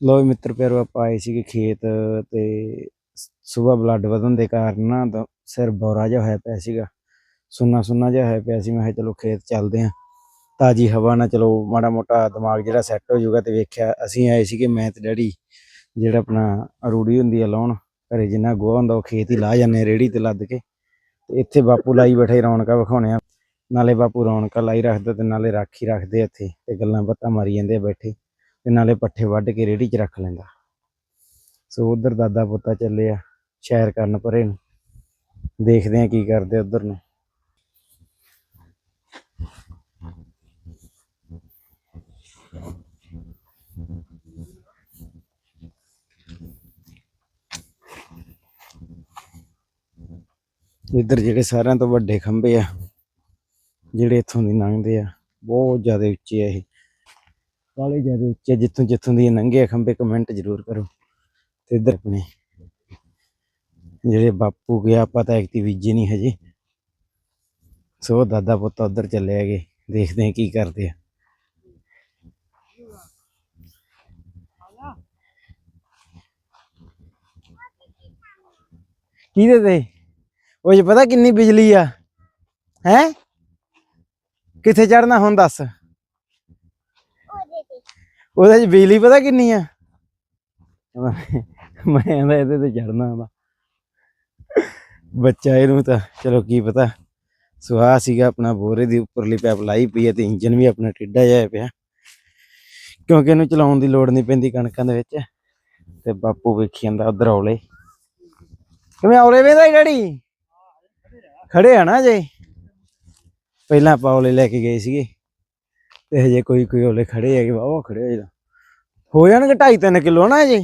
ਲੋ ਮਿੱਤਰ ਪਿਆਰੋ, ਆਪਾਂ ਆਏ ਸੀਗੇ ਖੇਤ ਤੇ ਸਵੇਰ ਬਲੱਡ ਵਧਣ ਦੇ ਕਾਰਨ ਨਾ ਤਾਂ ਸਿਰ ਬੋਰਾ ਜਿਹਾ ਹੋਇਆ ਪਿਆ ਸੀਗਾ। ਸੁੰਨਾ ਸੁੰਨਾ ਜਿਹਾ ਹੋਇਆ ਪਿਆ ਸੀ, ਮੈਂ ਕਿਹਾ ਚਲੋ ਖੇਤ ਚੱਲਦੇ ਆਂ। ਤਾਜੀ ਹਵਾ ਨਾਲ ਚਲੋ ਮਾੜਾ ਮੋਟਾ ਦਿਮਾਗ ਜਿਹੜਾ ਸੈੱਟ ਹੋ ਜਾਊਗਾ ਤੇ ਵੇਖਿਆ, ਅਸੀਂ ਆਏ ਸੀਗੇ ਮੈਂ ਤੇ ਡੈਡੀ, ਜਿਹੜਾ ਆਪਣਾ ਰੂੜੀ ਹੁੰਦੀ ਆ ਲਾਉਣ, ਘਰੇ ਜਿੰਨਾ ਗੋਹਾ ਹੁੰਦਾ ਉਹ ਖੇਤ ਹੀ ਲਾ ਜਾਂਦੇ ਆ, ਰੇੜੀ ਤੇ ਲੱਦ ਕੇ। ਤੇ ਇੱਥੇ ਬਾਪੂ ਲਾਈ ਬੈਠੇ ਰੌਣਕਾਂ ਵਿਖਾਉਣੇ ਆ। ਨਾਲੇ ਬਾਪੂ ਰੌਣਕਾਂ ਲਾਈ ਰੱਖਦਾ ਤੇ ਨਾਲੇ ਰਾਖੀ ਰੱਖਦੇ ਇੱਥੇ ਤੇ ਗੱਲਾਂ ਬਾਤਾਂ ਮਾਰੀ ਜਾਂਦੇ ਆ ਬੈਠੇ। ਤੇ ਨਾਲੇ ਪੱਠੇ ਵੱਢ ਕੇ ਰੇੜੀ 'ਚ ਰੱਖ ਲੈਂਦਾ। ਸੋ ਉਧਰ ਦਾਦਾ ਪੁੱਤਾ ਚੱਲੇ ਆ ਸ਼ੈਰ ਕਰਨ ਪਰੇ ਨੂੰ। ਦੇਖਦੇ ਆ ਕੀ ਕਰਦੇ ਉਧਰ ਨੂੰ। ਇੱਧਰ ਜਿਹੜੇ ਸਾਰਿਆਂ ਤੋਂ ਵੱਡੇ ਖੰਭੇ ਆ, ਜਿਹੜੇ ਇੱਥੋਂ ਦੀ ਲੰਘਦੇ ਆ, ਬਹੁਤ ਜ਼ਿਆਦਾ ਉੱਚੇ ਆ ਇਹ। ਕਾਲੇ ਜ਼ਿਆਦਾ ਉੱਚੇ, ਜਿੱਥੋਂ ਜਿੱਥੋਂ ਦੀ ਨੰਗੇ ਲੰਘੇ ਖੰਭੇ ਕਮੈਂਟ ਜ਼ਰੂਰ ਕਰੋ। ਤੇ ਇਧਰ ਆਪਣੇ ਜਿਹੜੇ ਬਾਪੂ ਗਿਆ ਪਤਾ ਐਕਟੀ ਬੀਜੇ ਨਹੀਂ ਹਜੇ। ਸੋ ਦਾਦਾ ਪੁੱਤ ਉਧਰ ਚੱਲੇ ਹੈਗੇ। ਦੇਖਦੇ ਆ ਕੀ ਕਰਦੇ ਆ। ਕੀ ਦੇ ਦੇ? ਉਹ ਜੇ ਪਤਾ ਕਿੰਨੀ ਬਿਜਲੀ ਆ? ਹੈ? ਕਿੱਥੇ ਚੜਨਾ ਹੁਣ ਦੱਸ। ਉਹਦੇ ਚ ਬਿਜਲੀ ਪਤਾ ਕਿੰਨੀ ਆ? ਮੈਂ ਕਹਿੰਦਾ ਇਹਦੇ ਤੇ ਚੜਨਾ ਵਾ। ਬੱਚਾ ਇਹਨੂੰ ਤਾਂ ਚਲੋ ਕੀ ਪਤਾ। ਸੁਆਹ ਸੀਗਾ ਆਪਣਾ, ਬੋਰੇ ਦੀ ਉੱਪਰਲੀ ਪੈਪ ਲਾਈ ਪਈ ਹੈ ਤੇ ਇੰਜਨ ਵੀ ਆਪਣਾ ਟਿੱਡਾ ਜਿਹਾ ਪਿਆ। ਕਿਉਂਕਿ ਇਹਨੂੰ ਚਲਾਉਣ ਦੀ ਲੋੜ ਨਹੀਂ ਪੈਂਦੀ ਕਣਕਾਂ ਦੇ ਵਿੱਚ। ਤੇ ਬਾਪੂ ਵੇਖੀ ਜਾਂਦਾ ਉਧਰ ਔਲੇ। ਕਿਵੇਂ ਔਲੇ ਵੇਂਦਾ ਡੈਡੀ? ਖੜੇ ਆ ਨਾ ਜੇ ਪਹਿਲਾਂ ਆਪਾਂ ਔਲੇ ਲੈ ਕੇ ਗਏ ਸੀਗੇ। ਤੇ ਹਜੇ ਕੋਈ ਕੋਈ ਔਲੇ ਖੜੇ ਹੈਗੇ ਵਾਹ ਖੜੇ ਹੋਏ ਹੋ ਜਾਣਗੇ 2.5 ਕਿਲੋ ਨਾ ਜੀ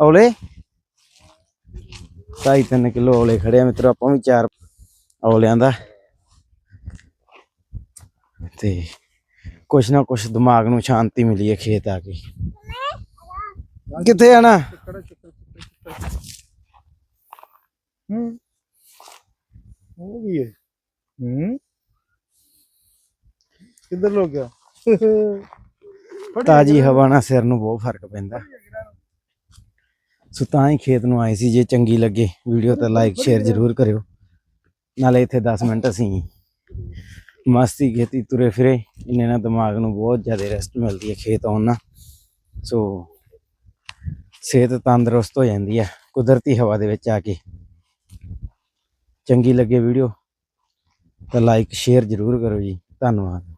ਔਲੇ? 2.5 ਕਿਲੋ ਔਲੇ ਖੜੇ ਆ ਮਿੱਤਰੋ, ਆਪਾਂ ਵੀ ਚਾਰ ਔਲਿਆਂ ਦਾ। ਤੇ ਕੁਛ ਨਾ ਕੁਛ ਦਿਮਾਗ ਨੂੰ ਸ਼ਾਂਤੀ ਮਿਲੀ ਹੈ ਖੇਤ ਆ ਕੇ। ਕਿੱਥੇ ਆਣਾ ਹੂੰ। ਹੋ ਗਈ ਹੈ ਹੂੰ। ਕਿੱਧਰ ਲੋ ਗਿਆ? ਤਾਜੀ ਹਵਾ ਨਾਲ ਸਿਰ ਨੂੰ ਬਹੁਤ ਫ਼ਰਕ ਪੈਂਦਾ। ਸੋ ਤਾਂ ਹੀ ਖੇਤ ਨੂੰ ਆਏ ਸੀ, ਜੇ ਚੰਗੀ ਲੱਗੇ ਵੀਡੀਓ ਤਾਂ ਲਾਈਕ ਸ਼ੇਅਰ ਜ਼ਰੂਰ ਕਰਿਓ। ਨਾਲੇ ਇੱਥੇ 10 ਮਿੰਟ ਅਸੀਂ ਮਸਤੀ ਖੇਤੀ ਤੁਰੇ ਫਿਰੇ, ਇੰਨੇ ਨਾਲ ਦਿਮਾਗ ਨੂੰ ਬਹੁਤ ਜ਼ਿਆਦਾ ਰੈਸਟ ਮਿਲਦੀ ਹੈ ਖੇਤ ਆਉਣ ਨਾਲ। ਸੋ ਸਿਹਤ ਤੰਦਰੁਸਤ ਹੋ ਜਾਂਦੀ ਹੈ, ਕੁਦਰਤੀ ਹਵਾ ਦੇ ਵਿੱਚ ਆ ਕੇ। ਚੰਗੀ ਲੱਗੇ ਵੀਡੀਓ ਤਾਂ ਲਾਈਕ ਸ਼ੇਅਰ ਜ਼ਰੂਰ ਕਰੋ ਜੀ। ਧੰਨਵਾਦ।